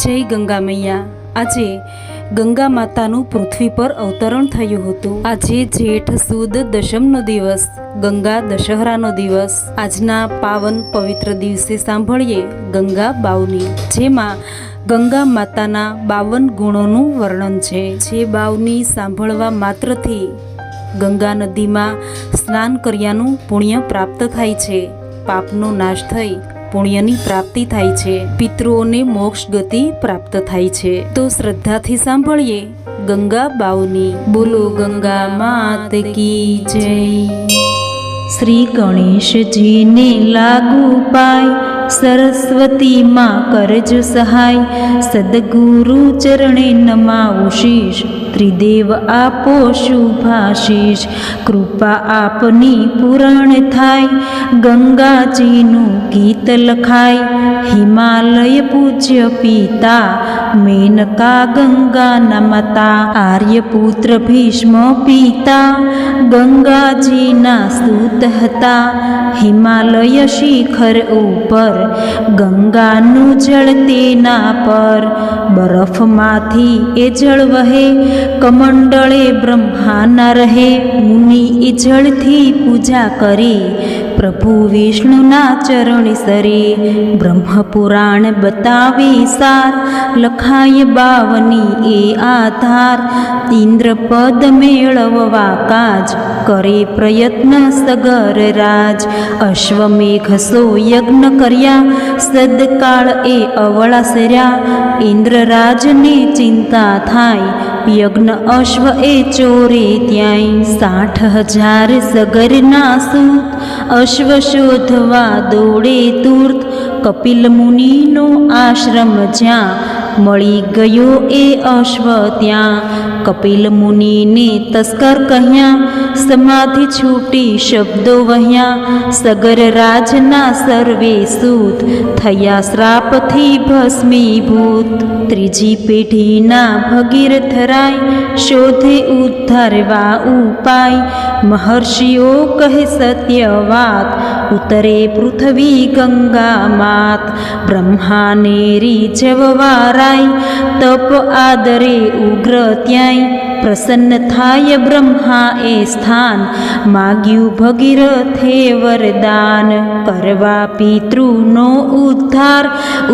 જય ગંગા મૈયા આજે ગંગા માતાનું પૃથ્વી પર અવતરણ થયું હતું. આજે જેઠ સુદ દશમનો દિવસ, ગંગા દશહરાનો દિવસ. આજના પાવન પવિત્ર દિવસે સાંભળીએ ગંગા બાવની, જેમાં ગંગા માતાના બાવન ગુણોનું વર્ણન છે. જે બાવની સાંભળવા માત્રથી ગંગા નદીમાં સ્નાન કર્યાનું પુણ્ય પ્રાપ્ત થાય છે. પાપનો નાશ થઈ પુણ્યની પ્રાપ્તિ થાય છે. પિતૃઓને મોક્ષ ગતિ પ્રાપ્ત થાય છે. તો શ્રદ્ધાથી સાંભળીએ ગંગા બાવની બોલો ગંગા માત કી જય. શ્રી ગણેશજીને લાગુ પાય. સરસ્વતી માં કરજ સહાય. સદગુરુ ચરણે નમાવું શીશ. ત્રિદેવ આપો શુભાશીષ. કૃપા આપની પૂરણ થાય. ગંગાજીનું ગીત લખાય. હિમાલય પૂજ્ય પિતા, મેનકા ગંગાના માતા આર્યપુત્ર ભીષ્મ પિતા, ગંગાજીના સ્તુત હતા. હિમાલય શિખર ઉપર ગંગાનું જળ તેના પર. બરફમાંથી એ જળ વહે. કમંડળે બ્રહ્માના રહે મુનિ એ જળથી પૂજા કરી. પ્રભુ વિષ્ણુના ચરણ સરે, બ્રહ્મપુરાણ બતાવી સાર, લખાય બાવની એ આધાર, ઇન્દ્રપદ મેળવવા કાજ, કરે પ્રયત્ન સગર રાજ, અશ્વમેઘ સો યજ્ઞ કર્યા, સદકાળ એ અવળા સર્યા ઇન્દ્રરાજને ચિંતા થાય, યજ્ઞ અશ્વ એ ચોરે ત્યાંય સાઠ હજાર સગરના સૂત અશ્વ શોધવા દોડે તુર્ત કપિલ મુનિનો આશ્રમ જ્યાં મળી ગયો એ અશ્વ ત્યાં. કપિલ મુનિને તસ્કર કહ્યા, સમાધિ છૂટી શબ્દો વહ્યા, સગર રાજના સર્વે સૂત, થયા શ્રાપથી ભસ્મીભૂત. ત્રીજી પેઢીના ભગીરથ રાય શોધે ઉદ્ધારવા ઉપાય. મહર્ષિઓ કહે સત્ય વાત, ઉતરે પૃથ્વી ગંગા માત બ્રહ્માને જવવારાય તપ આદરે ઉગ્ર ત્યાંય. Amén. પ્રસન્ન થાય બ્રહ્મા એ સ્થાન માગ્યું ભગીરથે વરદાન કરવા પિતૃનો ઉદ્ધાર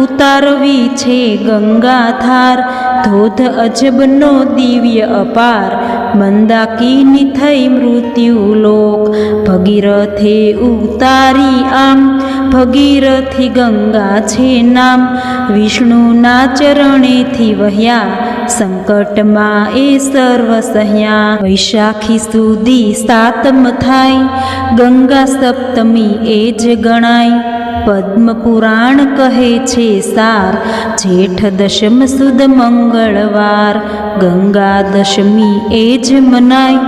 ઉતારવી છે ગંગાધાર ધોધ અજબનો દિવ્ય અપાર મંદાકીની થઈ મૃત્યુ લોક ભગીરથે ઉતારી આમ ભગીરથી ગંગા છે નામ વિષ્ણુના ચરણેથી વહ્યા સંકટમાં એ સર્વ સહ્યા વૈશાખી સુધી સાતમ થાય. ગંગા સપ્તમી એ જ ગણાય. પદ્મ પુરાણ કહે છે સાર, જેઠ દશમ સુદ મંગળવાર, ગંગા દશમી એ જ મનાય,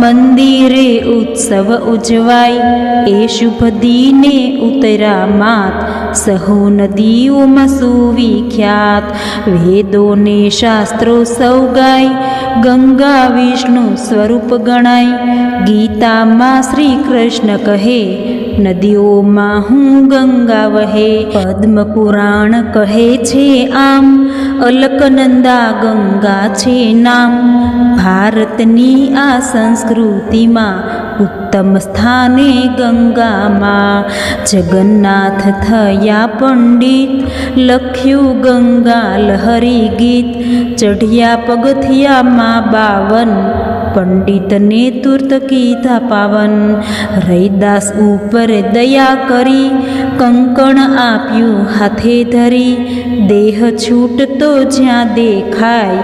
મંદિરે ઉત્સવ ઉજવાય, એ શુભ દીને ઉતરા માત, સહુ નદીઓમાં સુવિખ્યાત વેદોને શાસ્ત્રો સૌ ગાય ગંગા વિષ્ણુ સ્વરૂપ ગણાય, ગીતામાં શ્રી કૃષ્ણ કહે નદીઓમાં હું ગંગા વહે. પદ્મ પુરાણ કહે છે આમ, અલકનંદા ગંગા છે નામ. ભારતની આ સંસ્કૃતિમાં ઉત્તમ સ્થાને ગંગામાં જગન્નાથ થયા પંડિત. લખ્યું ગંગા લહરી ગીત, ચઢિયા પગથિયામાં બાવન. પંડિતને તુર્ત કીધા પાવન. રૈદાસ ઉપર દયા કરી, કંકણ આપ્યું હાથે ધરી. દેહ છૂટતો જ્યાં દેખાય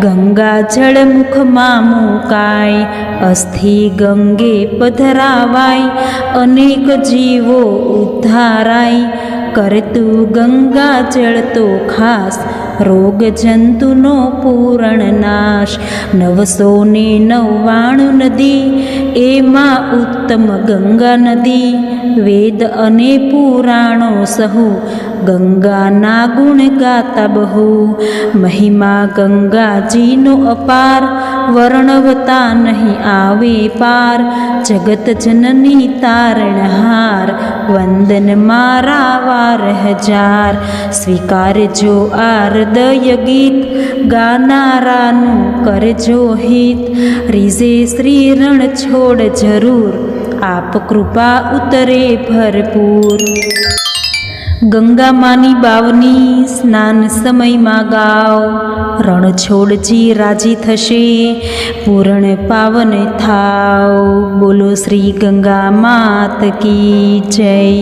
ગંગા જળ મુખમાં મુકાય. અસ્થિ ગંગે પધરાવાય, અનેક જીવો ઉદ્ધારાય. કરતું ગંગા જળ તો ખાસ રોગ જંતુનો પૂરણ નાશ. નવસો ને નવ્વાણું નદી એમાં ઉત્તમ ગંગા નદી વેદ અને પુરાણો સહુ. ગંગાના ગુણ ગાતા બહુ. મહિમા ગંગાજીનો અપાર. વર્ણવતા નહીં આવે પાર. જગત જનની તારણહાર વંદન મારા વાર હજાર. સ્વીકારજો આ હૃદય ગીત. ગાનારાનું કરજો હિત. રીઝે શ્રી રણ છોડ જરૂર. આપ કૃપા ઉતરે ભરપૂર. ગંગામાની બાવની સ્નાન સમયમાં ગાવ રણછોડજી રાજી થશે, પૂર્ણ પાવન થાવ. બોલો શ્રી ગંગા માત કી જય.